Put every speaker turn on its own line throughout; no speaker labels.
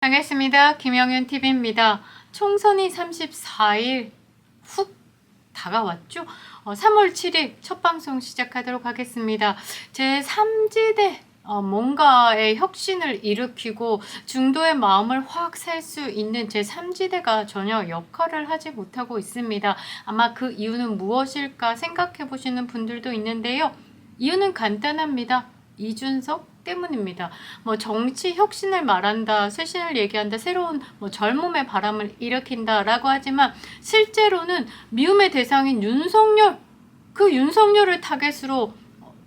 반갑습니다. 김영윤 TV입니다. 총선이 34일 훅 다가왔죠? 어, 3월 7일 첫 방송 시작하도록 하겠습니다. 제 3지대 어, 뭔가의 혁신을 일으키고 중도의 마음을 확 살 수 있는 제 3지대가 전혀 역할을 하지 못하고 있습니다. 아마 그 이유는 무엇일까 생각해 보시는 분들도 있는데요. 이유는 간단합니다. 이준석 때문입니다. 뭐 정치 혁신을 말한다, 쇄신을 얘기한다, 새로운 뭐 젊음의 바람을 일으킨다라고 하지만 실제로는 미움의 대상인 윤석열 그 윤석열을 타겟으로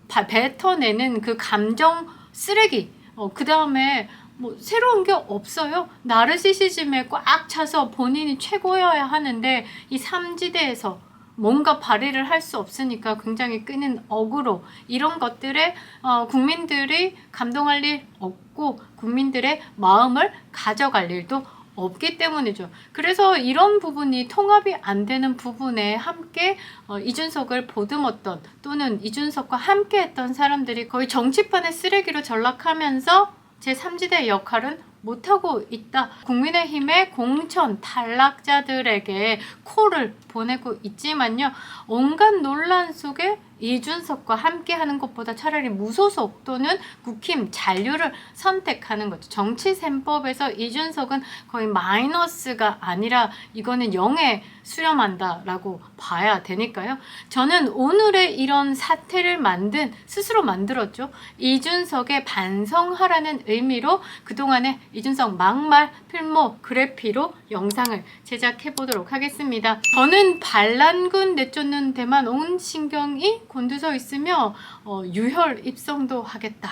바- 뱉어내는 그 감정 쓰레기 어, 그 다음에 뭐 새로운 게 없어요. 나르시시즘에 꽉 차서 본인이 최고여야 하는데 이 삼지대에서 뭔가 발휘를 할 수 없으니까 굉장히 끄는 어그로 이런 것들에 어, 국민들이 감동할 일 없고 국민들의 마음을 가져갈 일도 없기 때문이죠. 그래서 이런 부분이 통합이 안 되는 부분에 함께 어, 이준석을 보듬었던 또는 이준석과 함께 했던 사람들이 거의 정치판의 쓰레기로 전락하면서 제3지대 역할은 못하고 있다. 국민의힘의 공천 탈락자들에게 콜을 보내고 있지만요. 온갖 논란 속에 이준석과 함께 하는 것보다 차라리 무소속 또는 국힘 잔류를 선택하는 거죠. 정치 셈법에서 이준석은 거의 마이너스가 아니라 이거는 영에 수렴한다라고 봐야 되니까요. 저는 오늘의 이런 사태를 만든 스스로 만들었죠. 이준석의 반성하라는 의미로 그동안에 이준석 막말 필모 그래피로 영상을 제작해 보도록 하겠습니다. 저는 반란군 내쫓는 데만 온 신경이 곤두서 있으며 어, 유혈 입성도 하겠다.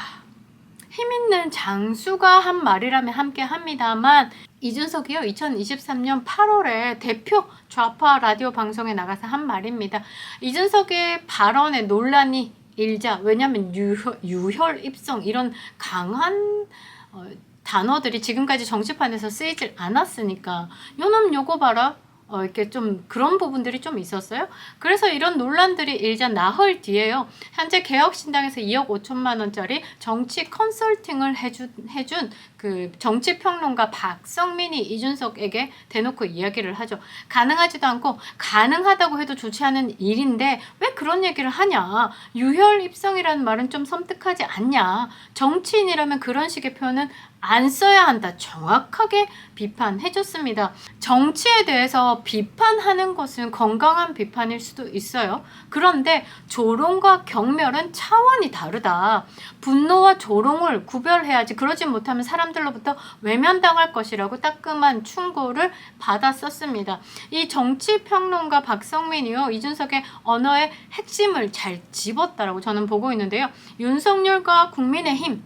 힘있는 장수가 한 말이라면 함께 합니다만 이준석이요 2023년 8월에 대표 좌파 라디오 방송에 나가서 한 말입니다. 이준석의 발언에 논란이 일자 왜냐하면 유혈, 유혈 입성 이런 강한 어, 단어들이 지금까지 정치판에서 쓰이질 않았으니까 요놈 요거 봐라 어, 이렇게 좀 그런 부분들이 좀 있었어요. 그래서 이런 논란들이 일자 나흘 뒤에요. 현재 개혁신당에서 2억 5천만 원짜리 정치 컨설팅을 해준, 해준 그 정치평론가 박성민이 이준석에게 대놓고 이야기를 하죠. 가능하지도 않고 가능하다고 해도 좋지 않은 일인데 왜 그런 얘기를 하냐. 유혈 입성이라는 말은 좀 섬뜩하지 않냐. 정치인이라면 그런 식의 표현은 안 써야 한다. 정확하게 비판해줬습니다. 정치에 대해서 비판하는 것은 건강한 비판일 수도 있어요. 그런데 조롱과 경멸은 차원이 다르다. 분노와 조롱을 구별해야지. 그러지 못하면 사람 들로부터 외면당할 것이라고 따끔한 충고를 받았었습니다. 이 정치평론가 박성민이요. 이준석의 언어의 핵심을 잘 집었다라고 저는 보고 있는데요. 윤석열과 국민의힘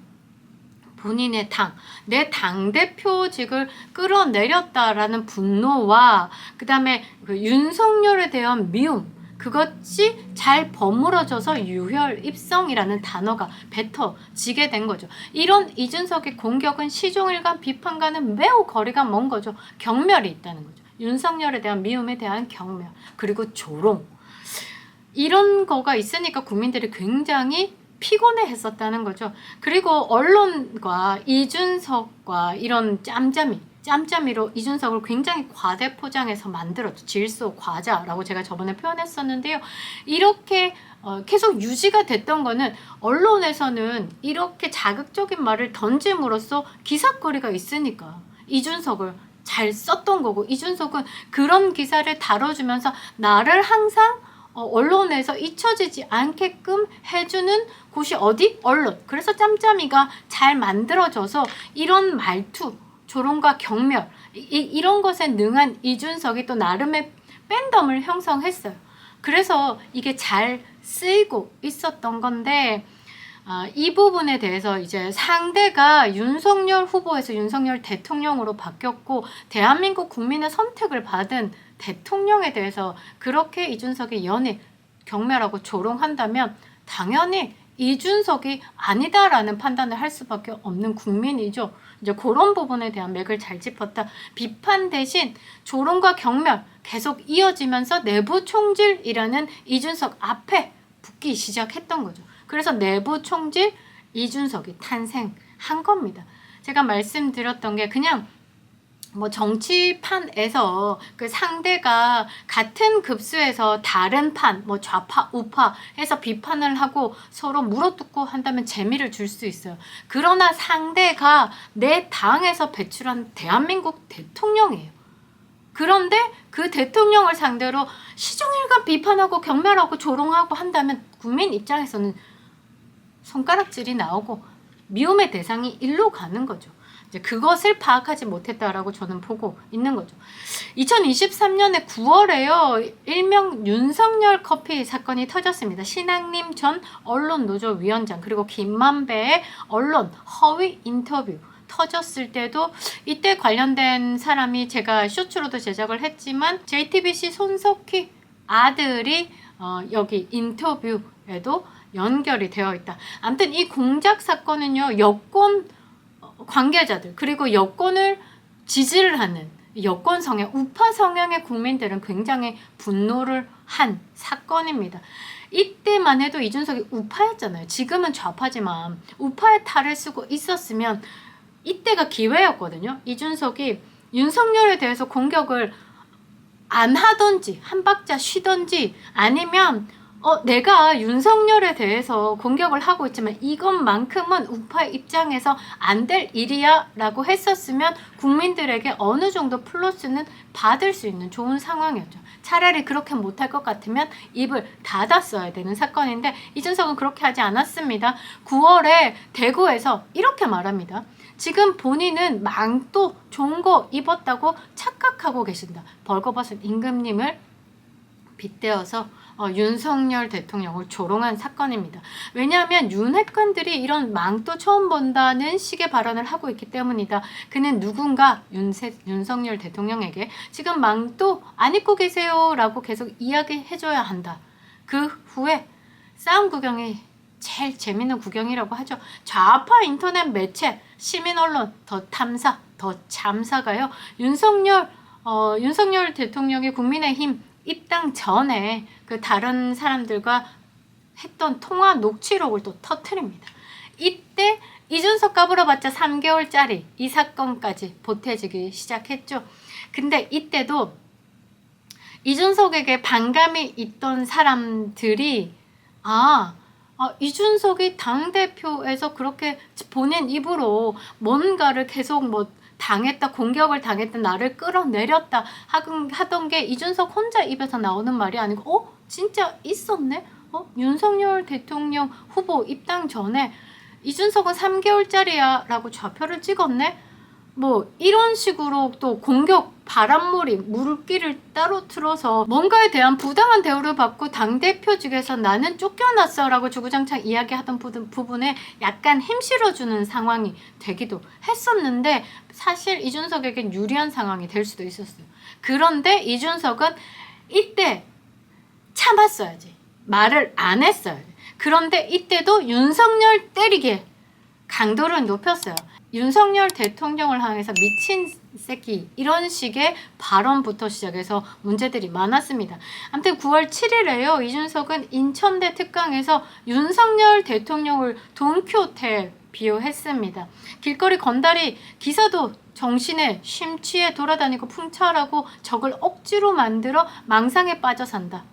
본인의 당, 내 당대표직을 끌어내렸다라는 분노와 그 다음에 그 윤석열에 대한 미움, 그것이 잘 버무러져서 유혈 입성이라는 단어가 뱉어지게 된 거죠. 이런 이준석의 공격은 시종일관 비판과는 매우 거리가 먼 거죠. 경멸이 있다는 거죠. 윤석열에 대한 미움에 대한 경멸, 그리고 조롱. 이런 거가 있으니까 국민들이 굉장히 피곤해 했었다는 거죠. 그리고 언론과 이준석과 이런 짬짬이, 짬짬이로 이준석을 굉장히 과대 포장해서 만들었죠. 질소 과자라고 제가 저번에 표현했었는데요. 이렇게 어, 계속 유지가 됐던 거는 언론에서는 이렇게 자극적인 말을 던짐으로써 기사거리가 있으니까 이준석을 잘 썼던 거고 이준석은 그런 기사를 다뤄주면서 나를 항상 어, 언론에서 잊혀지지 않게끔 해주는 곳이 어디? 언론. 그래서 짬짬이가 잘 만들어져서 이런 말투, 조롱과 경멸, 이, 이런 것에 능한 이준석이 또 나름의 팬덤을 형성했어요. 그래서 이게 잘 쓰이고 있었던 건데, 아, 이 부분에 대해서 이제 상대가 윤석열 후보에서 윤석열 대통령으로 바뀌었고, 대한민국 국민의 선택을 받은 대통령에 대해서 그렇게 이준석이 연일 경멸하고 조롱한다면 당연히 이준석이 아니다라는 판단을 할 수밖에 없는 국민이죠. 이제 그런 부분에 대한 맥을 잘 짚었다. 비판 대신 조롱과 경멸 계속 이어지면서 내부 총질이라는 이준석 앞에 붙기 시작했던 거죠. 그래서 내부 총질 이준석이 탄생한 겁니다. 제가 말씀드렸던 게 그냥 뭐 정치판에서 그 상대가 같은 급수에서 다른 판, 뭐 좌파, 우파 해서 비판을 하고 서로 물어뜯고 한다면 재미를 줄 수 있어요. 그러나 상대가 내 당에서 배출한 대한민국 대통령이에요. 그런데 그 대통령을 상대로 시종일관 비판하고 경멸하고 조롱하고 한다면 국민 입장에서는 손가락질이 나오고 미움의 대상이 일로 가는 거죠. 이제 그것을 파악하지 못했다라고 저는 보고 있는 거죠. 2023년에 9월에요. 일명 윤석열 커피 사건이 터졌습니다. 신학님 전 언론노조 위원장 그리고 김만배의 언론 허위 인터뷰 터졌을 때도 이때 관련된 사람이 제가 쇼츠로도 제작을 했지만 JTBC 손석희 아들이 어, 여기 인터뷰에도 연결이 되어 있다. 아무튼 이 공작 사건은요 여권 관계자들 그리고 여권을 지지를 하는 여권 성향, 우파 성향의 국민들은 굉장히 분노를 한 사건입니다. 이때만 해도 이준석이 우파였잖아요. 지금은 좌파지만 우파의 탈을 쓰고 있었으면 이때가 기회였거든요. 이준석이 윤석열에 대해서 공격을 안 하던지 한 박자 쉬던지 아니면 어, 내가 윤석열에 대해서 공격을 하고 있지만 이것만큼은 우파 입장에서 안 될 일이야 라고 했었으면 국민들에게 어느 정도 플러스는 받을 수 있는 좋은 상황이었죠. 차라리 그렇게 못할 것 같으면 입을 닫았어야 되는 사건인데 이준석은 그렇게 하지 않았습니다. 9월에 대구에서 이렇게 말합니다. 지금 본인은 좋은 거 입었다고 착각하고 계신다. 벌거벗은 임금님을 빗대어서 어, 윤석열 대통령을 조롱한 사건입니다. 왜냐하면 윤핵관들이 이런 망도 처음 본다는 식의 발언을 하고 있기 때문이다. 그는 누군가 윤세, 윤석열 대통령에게 지금 망도 안 입고 계세요라고 계속 이야기해줘야 한다. 그 후에 싸움 구경이 제일 재밌는 구경이라고 하죠. 좌파 인터넷 매체, 시민 언론, 더 탐사, 더 참사가요. 윤석열 어, 윤석열 대통령의 국민의힘 입당 전에 그 다른 사람들과 했던 통화 녹취록을 또 터트립니다. 이때 이준석 까불어봤자 3개월짜리 이 사건까지 보태지기 시작했죠. 근데 이때도 이준석에게 반감이 있던 사람들이 아, 아 이준석이 당대표에서 그렇게 본인 입으로 뭔가를 계속 뭐 당했다 공격을 당했다 나를 끌어내렸다 하던 게 이준석 혼자 입에서 나오는 말이 아니고 어? 진짜 있었네? 어? 윤석열 대통령 후보 입당 전에 이준석은 3개월짜리야 라고 좌표를 찍었네 뭐 이런 식으로 또 공격 바람몰이 물기를 따로 틀어서 뭔가에 대한 부당한 대우를 받고 당대표직에서 나는 쫓겨났어 라고 주구장창 이야기하던 부분에 약간 힘실어주는 상황이 되기도 했었는데 사실 이준석에겐 유리한 상황이 될 수도 있었어요. 그런데 이준석은 이때 참았어야지. 말을 안 했어요. 그런데 이때도 윤석열 때리게 강도를 높였어요. 윤석열 대통령을 향해서 미친 새끼 이런 식의 발언부터 시작해서 문제들이 많았습니다. 아무튼 9월 7일에요. 이준석은 인천대 특강에서 윤석열 대통령을 돈키호테 비유했습니다. 길거리 건달이 기사도 정신에 심취해 돌아다니고 풍차라고 적을 억지로 만들어 망상에 빠져 산다.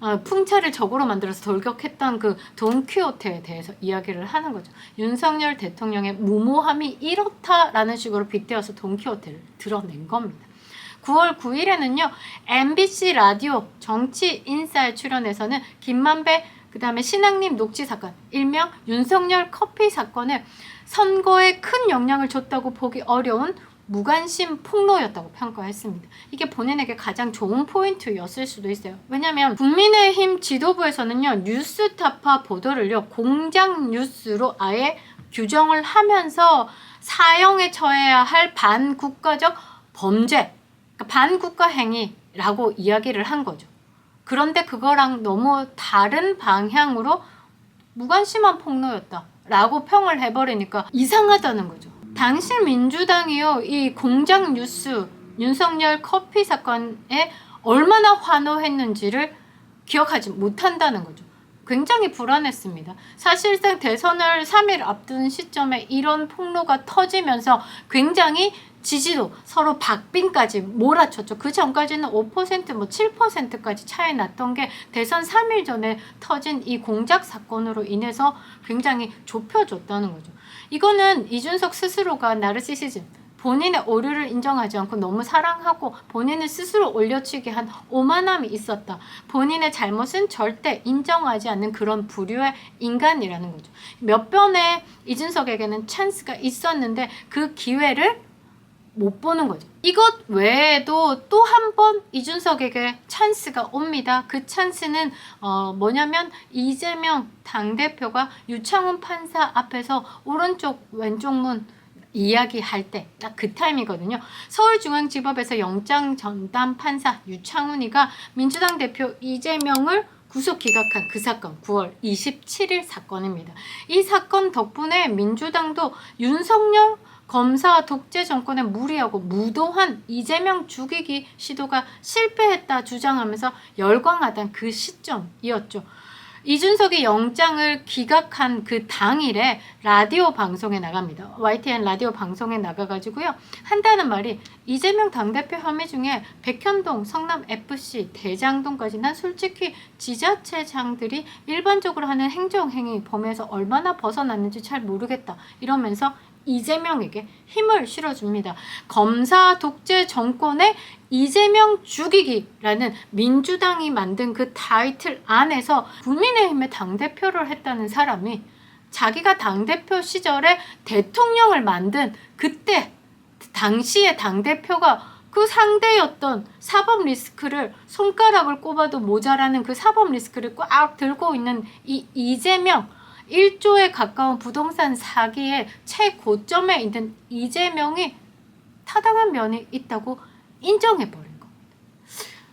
어, 풍차를 적으로 만들어서 돌격했던 그 돈키호테에 대해서 이야기를 하는 거죠. 윤석열 대통령의 무모함이 이렇다라는 식으로 빗대어서 돈키호테를 드러낸 겁니다. 9월 9일에는요, MBC 라디오 정치 인사에 출연해서는 김만배, 그 다음에 신앙님 녹취 사건, 일명 윤석열 커피 사건을 선거에 큰 영향을 줬다고 보기 어려운 무관심 폭로였다고 평가했습니다. 이게 본인에게 가장 좋은 포인트였을 수도 있어요. 왜냐하면 국민의힘 지도부에서는요 뉴스타파 보도를요 공장 뉴스로 아예 규정을 하면서 사형에 처해야 할 반국가적 범죄, 그러니까 반국가 행위라고 이야기를 한 거죠. 그런데 그거랑 너무 다른 방향으로 무관심한 폭로였다라고 평을 해버리니까 이상하다는 거죠. 당시 민주당이요, 이 공장 뉴스, 윤석열 커피 사건에 얼마나 환호했는지를 기억하지 못한다는 거죠. 굉장히 불안했습니다. 사실상 대선을 3일 앞둔 시점에 이런 폭로가 터지면서 굉장히 지지도 서로 박빙까지 몰아쳤죠. 그 전까지는 5%, 뭐 7%까지 차이 났던 게 대선 3일 전에 터진 이 공작 사건으로 인해서 굉장히 좁혀졌다는 거죠. 이거는 이준석 스스로가 나르시시즘, 본인의 오류를 인정하지 않고 너무 사랑하고 본인을 스스로 올려치기 한 오만함이 있었다. 본인의 잘못은 절대 인정하지 않는 그런 부류의 인간이라는 거죠. 몇 번의 이준석에게는 찬스가 있었는데 그 기회를 못 보는 거죠. 이것 외에도 또 한 번 이준석에게 찬스가 옵니다. 그 찬스는 어 뭐냐면 이재명 당대표가 유창훈 판사 앞에서 오른쪽 왼쪽 문 이야기할 때 딱 그 타임이거든요. 서울중앙지법에서 영장 전담 판사 유창훈이가 민주당 대표 이재명을 구속 기각한 그 사건 9월 27일 사건입니다. 이 사건 덕분에 민주당도 윤석열 검사 독재 정권에 무리하고 무도한 이재명 죽이기 시도가 실패했다 주장하면서 열광하던 그 시점이었죠. 이준석이 영장을 기각한 그 당일에 라디오 방송에 나갑니다. YTN 라디오 방송에 나가가지고요. 한다는 말이 이재명 당대표 혐의 중에 백현동, 성남FC, 대장동까지 난 솔직히 지자체장들이 일반적으로 하는 행정행위 범위에서 얼마나 벗어났는지 잘 모르겠다. 이러면서 이재명에게 힘을 실어줍니다. 검사 독재 정권의 이재명 죽이기라는 민주당이 만든 그 타이틀 안에서 국민의힘의 당대표를 했다는 사람이 자기가 당대표 시절에 대통령을 만든 그때 당시의 당대표가 그 상대였던 사법 리스크를 손가락을 꼽아도 모자라는 그 사법 리스크를 꽉 들고 있는 이 이재명 1조에 가까운 부동산 사기의 최고점에 있는 이재명이 타당한 면이 있다고 인정해버린 겁니다.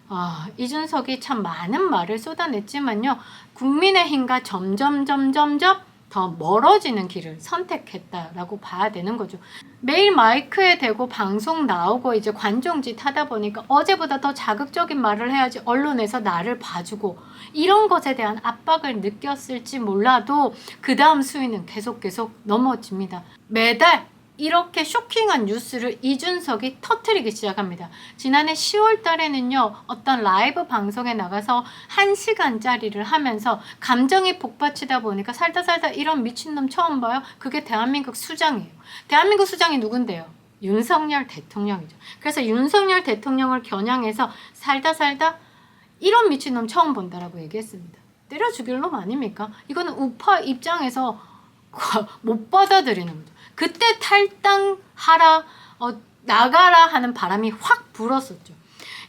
아, 이준석이 참 많은 말을 쏟아냈지만요. 국민의힘과 점점 점점점 더 멀어지는 길을 선택했다라고 봐야 되는 거죠. 매일 마이크에 대고 방송 나오고 이제 관종짓 하다 보니까 어제보다 더 자극적인 말을 해야지 언론에서 나를 봐주고 이런 것에 대한 압박을 느꼈을지 몰라도 그 다음 수위는 계속 계속 넘어집니다. 매달 이렇게 쇼킹한 뉴스를 이준석이 터트리기 시작합니다. 지난해 10월 달에는요, 어떤 라이브 방송에 나가서 1시간짜리를 하면서 감정이 복받치다 보니까 살다 살다 이런 미친놈 처음 봐요? 그게 대한민국 수장이에요. 대한민국 수장이 누군데요? 윤석열 대통령이죠. 그래서 윤석열 대통령을 겨냥해서 살다 살다 이런 미친놈 처음 본다라고 얘기했습니다. 때려 죽일 놈 아닙니까? 이거는 우파 입장에서 못 받아들이는 거죠. 그때 탈당하라, 어, 나가라 하는 바람이 확 불었었죠.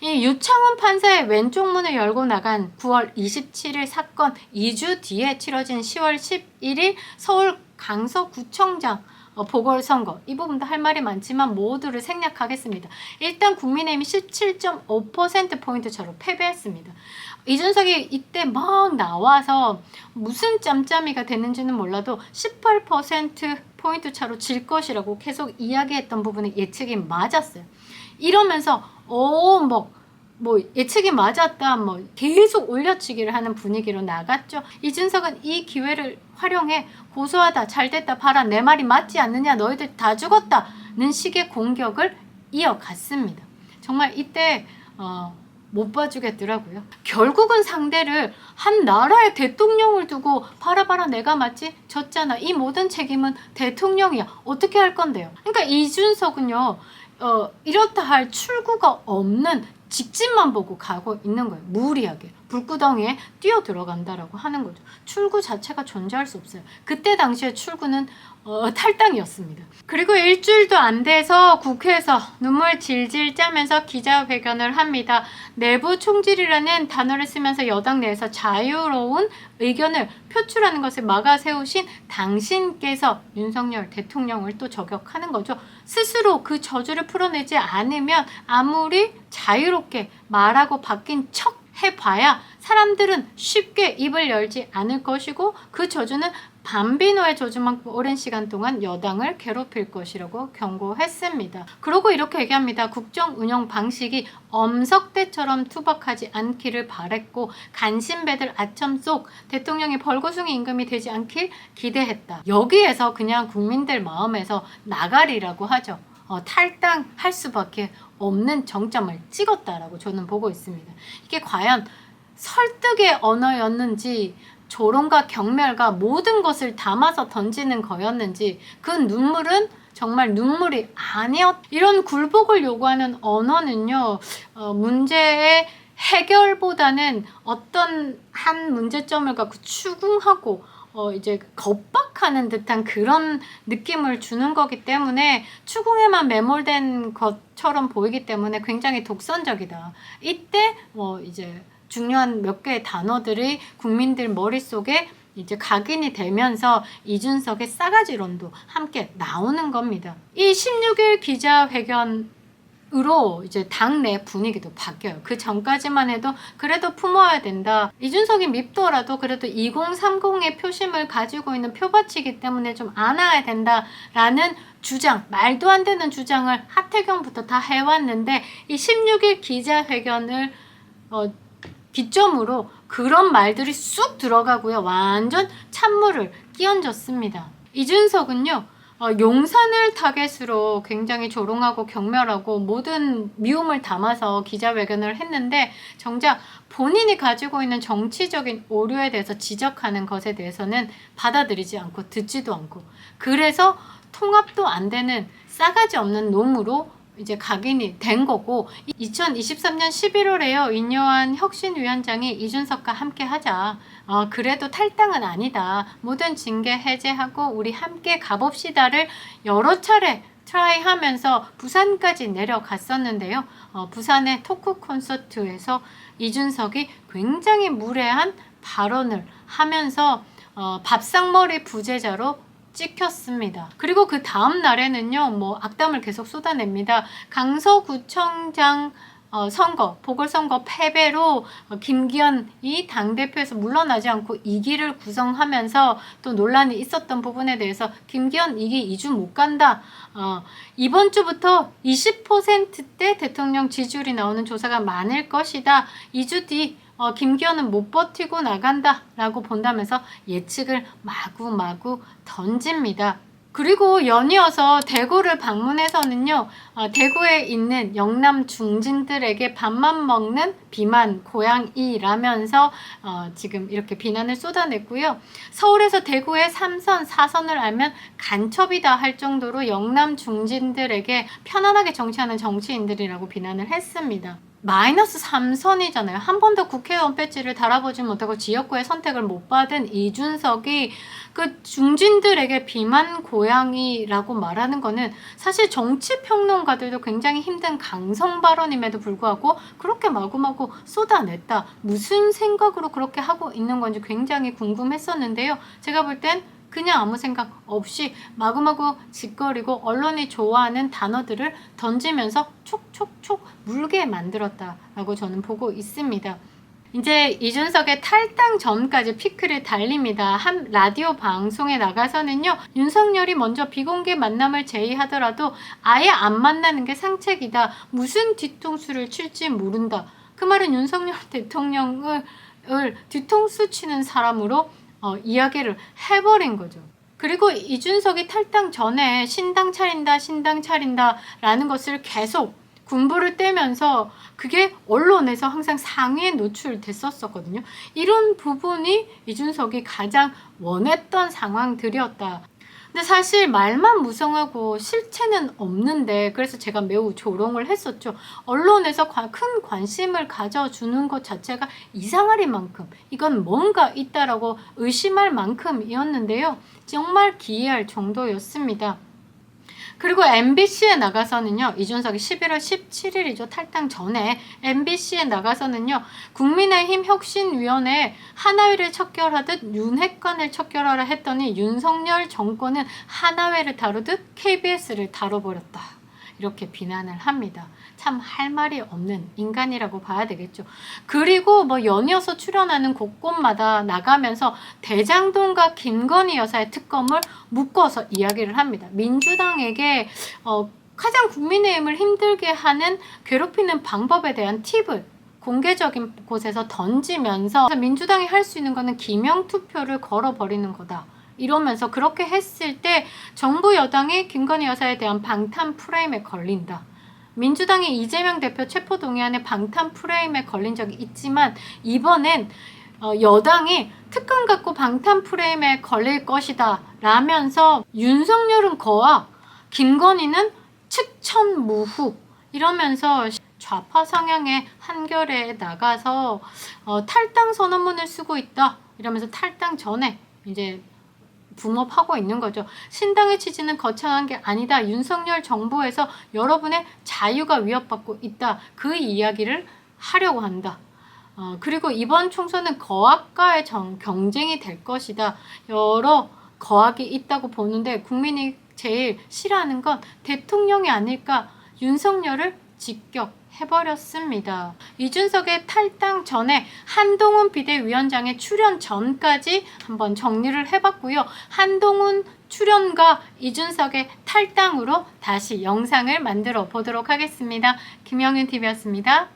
이 유창훈 판사의 왼쪽 문을 열고 나간 9월 27일 사건 2주 뒤에 치러진 10월 11일 서울 강서구청장 어, 보궐선거 이 부분도 할 말이 많지만 모두를 생략하겠습니다. 일단 국민의힘이 17.5%포인트 차로 패배했습니다. 이준석이 이때 막 나와서 무슨 짬짬이가 됐는지는 몰라도 18% 포인트 차로 질 것이라고 계속 이야기했던 부분에 예측이 맞았어요. 이러면서 어뭐 뭐 예측이 맞았다 뭐 계속 올려치기를 하는 분위기로 나갔죠. 이준석은 이 기회를 활용해 고소하다 잘됐다 봐라 내 말이 맞지 않느냐 너희들 다 죽었다는 식의 공격을 이어갔습니다. 정말 이때 어, 못 봐주겠더라고요. 결국은 상대를 한 나라의 대통령을 두고 봐라 내가 맞지 졌잖아 이 모든 책임은 대통령이야 어떻게 할 건데요? 그러니까 이준석은요 어, 이렇다 할 출구가 없는 직진만 보고 가고 있는 거예요. 무리하게. 불구덩이에 뛰어 들어간다라고 하는 거죠. 출구 자체가 존재할 수 없어요. 그때 당시에 출구는 어, 탈당이었습니다. 그리고 일주일도 안 돼서 국회에서 눈물 질질 짜면서 기자회견을 합니다. 내부 총질이라는 단어를 쓰면서 여당 내에서 자유로운 의견을 표출하는 것을 막아 세우신 당신께서 윤석열 대통령을 또 저격하는 거죠. 스스로 그 저주를 풀어내지 않으면 아무리 자유롭게 말하고 바뀐 척 해봐야 사람들은 쉽게 입을 열지 않을 것이고 그 저주는 반비노의 조주만큼 오랜 시간 동안 여당을 괴롭힐 것이라고 경고했습니다. 그러고 이렇게 얘기합니다. 국정 운영 방식이 엄석 때처럼 투박하지 않기를 바랬고 간신배들 아첨 속 대통령이 벌거숭이 임금이 되지 않길 기대했다. 여기에서 그냥 국민들 마음에서 나가리라고 하죠. 어, 탈당할 수밖에 없는 정점을 찍었다라고 저는 보고 있습니다. 이게 과연 설득의 언어였는지 조롱과 경멸과 모든 것을 담아서 던지는 거였는지 그 눈물은 정말 눈물이 아니었. 이런 굴복을 요구하는 언어는요, 어, 문제의 해결보다는 어떤 한 문제점을 갖고 추궁하고 어, 이제 겁박하는 듯한 그런 느낌을 주는 거기 때문에 추궁에만 매몰된 것처럼 보이기 때문에 굉장히 독선적이다. 이때 뭐 이제 중요한 몇 개의 단어들이 국민들 머릿속에 이제 각인이 되면서 이준석의 싸가지론도 함께 나오는 겁니다. 이 16일 기자회견 으로 이제 당내 분위기도 바뀌어요. 그 전까지만 해도 그래도 품어야 된다. 이준석이 밉더라도 그래도 2030의 표심을 가지고 있는 표밭이기 때문에 좀 안아야 된다라는 주장, 말도 안 되는 주장을 하태경부터 다 해왔는데 이 16일 기자회견을 어, 기점으로 그런 말들이 쑥 들어가고요. 완전 찬물을 끼얹었습니다. 이준석은요. 어, 용산을 타겟으로 굉장히 조롱하고 경멸하고 모든 미움을 담아서 기자회견을 했는데 정작 본인이 가지고 있는 정치적인 오류에 대해서 지적하는 것에 대해서는 받아들이지 않고 듣지도 않고 그래서 통합도 안 되는 싸가지 없는 놈으로 이제 각인이 된 거고 2023년 11월에요. 인요한 혁신위원장이 이준석과 함께 하자. 어, 그래도 탈당은 아니다. 모든 징계 해제하고 우리 함께 가봅시다를 여러 차례 트라이 하면서 부산까지 내려갔었는데요. 어, 부산의 토크 콘서트에서 이준석이 굉장히 무례한 발언을 하면서 어, 밥상머리 부재자로 찍혔습니다. 그리고 그 다음 날에는요, 뭐 악담을 계속 쏟아냅니다. 강서구청장 어, 선거, 보궐선거 패배로 어, 김기현이 당대표에서 물러나지 않고 2기를 구성하면서 또 논란이 있었던 부분에 대해서 김기현 2기 2주 못 간다. 어, 이번 주부터 20%대 대통령 지지율이 나오는 조사가 많을 것이다. 2주 뒤 어, 김기현은 못 버티고 나간다 라고 본다면서 예측을 마구마구 던집니다. 그리고 연이어서 대구를 방문해서는요, 어, 대구에 있는 영남 중진들에게 밥만 먹는 비만 고양이라면서 어, 지금 이렇게 비난을 쏟아냈고요. 서울에서 대구의 3선, 4선을 알면 간첩이다 할 정도로 영남 중진들에게 편안하게 정치하는 정치인들이라고 비난을 했습니다. 마이너스 3선이잖아요. 한 번도 국회의원 배지를 달아보지 못하고 지역구의 선택을 못 받은 이준석이 그 중진들에게 비만 고양이라고 말하는 거는 사실 정치 평론가들도 굉장히 힘든 강성 발언임에도 불구하고 그렇게 마구마구 쏟아냈다. 무슨 생각으로 그렇게 하고 있는 건지 굉장히 궁금했었는데요. 제가 볼 땐 그냥 아무 생각 없이 마구마구 짓거리고 언론이 좋아하는 단어들을 던지면서 촉촉촉 물게 만들었다라고 저는 보고 있습니다. 이제 이준석의 탈당 전까지 피크를 달립니다. 한 라디오 방송에 나가서는요, 윤석열이 먼저 비공개 만남을 제의하더라도 아예 안 만나는 게 상책이다. 무슨 뒤통수를 칠지 모른다. 그 말은 윤석열 대통령을 뒤통수 치는 사람으로 어, 이야기를 해버린 거죠. 그리고 이준석이 탈당 전에 신당 차린다, 신당 차린다 라는 것을 계속 군부를 떼면서 그게 언론에서 항상 상위에 노출됐었거든요. 이런 부분이 이준석이 가장 원했던 상황들이었다. 근데 사실 말만 무성하고 실체는 없는데 그래서 제가 매우 조롱을 했었죠. 언론에서 큰 관심을 가져주는 것 자체가 이상하리만큼 이건 뭔가 있다라고 의심할 만큼이었는데요. 정말 기이할 정도였습니다. 그리고 MBC에 나가서는요, 이준석이 11월 17일이죠. 탈당 전에 MBC에 나가서는요, 국민의힘 혁신위원회 하나회를 척결하듯 윤핵관을 척결하라 했더니 윤석열 정권은 하나회를 다루듯 KBS를 다뤄버렸다. 이렇게 비난을 합니다. 참 할 말이 없는 인간이라고 봐야 되겠죠. 그리고 뭐 연이어서 출연하는 곳곳마다 나가면서 대장동과 김건희 여사의 특검을 묶어서 이야기를 합니다. 민주당에게 어, 가장 국민의힘을 힘들게 하는 괴롭히는 방법에 대한 팁을 공개적인 곳에서 던지면서 민주당이 할 수 있는 거는 기명 투표를 걸어버리는 거다. 이러면서 그렇게 했을 때 정부 여당이 김건희 여사에 대한 방탄 프레임에 걸린다. 민주당이 이재명 대표 체포 동의안의 방탄 프레임에 걸린 적이 있지만 이번엔 어, 여당이 특검 갖고 방탄 프레임에 걸릴 것이다 라면서 윤석열은 거와 김건희는 측천무후 이러면서 좌파 성향의 한결에 나가서 어, 탈당 선언문을 쓰고 있다 이러면서 탈당 전에 이제 붐업하고 있는 거죠. 신당의 취지는 거창한 게 아니다. 윤석열 정부에서 여러분의 자유가 위협받고 있다. 그 이야기를 하려고 한다. 어, 그리고 이번 총선은 거학과의 정, 경쟁이 될 것이다. 여러 거학이 있다고 보는데 국민이 제일 싫어하는 건 대통령이 아닐까 윤석열을 직격 해버렸습니다. 이준석의 탈당 전에 한동훈 비대위원장의 출연 전까지 한번 정리를 해봤고요. 한동훈 출연과 이준석의 탈당으로 다시 영상을 만들어 보도록 하겠습니다. 김영윤 TV였습니다.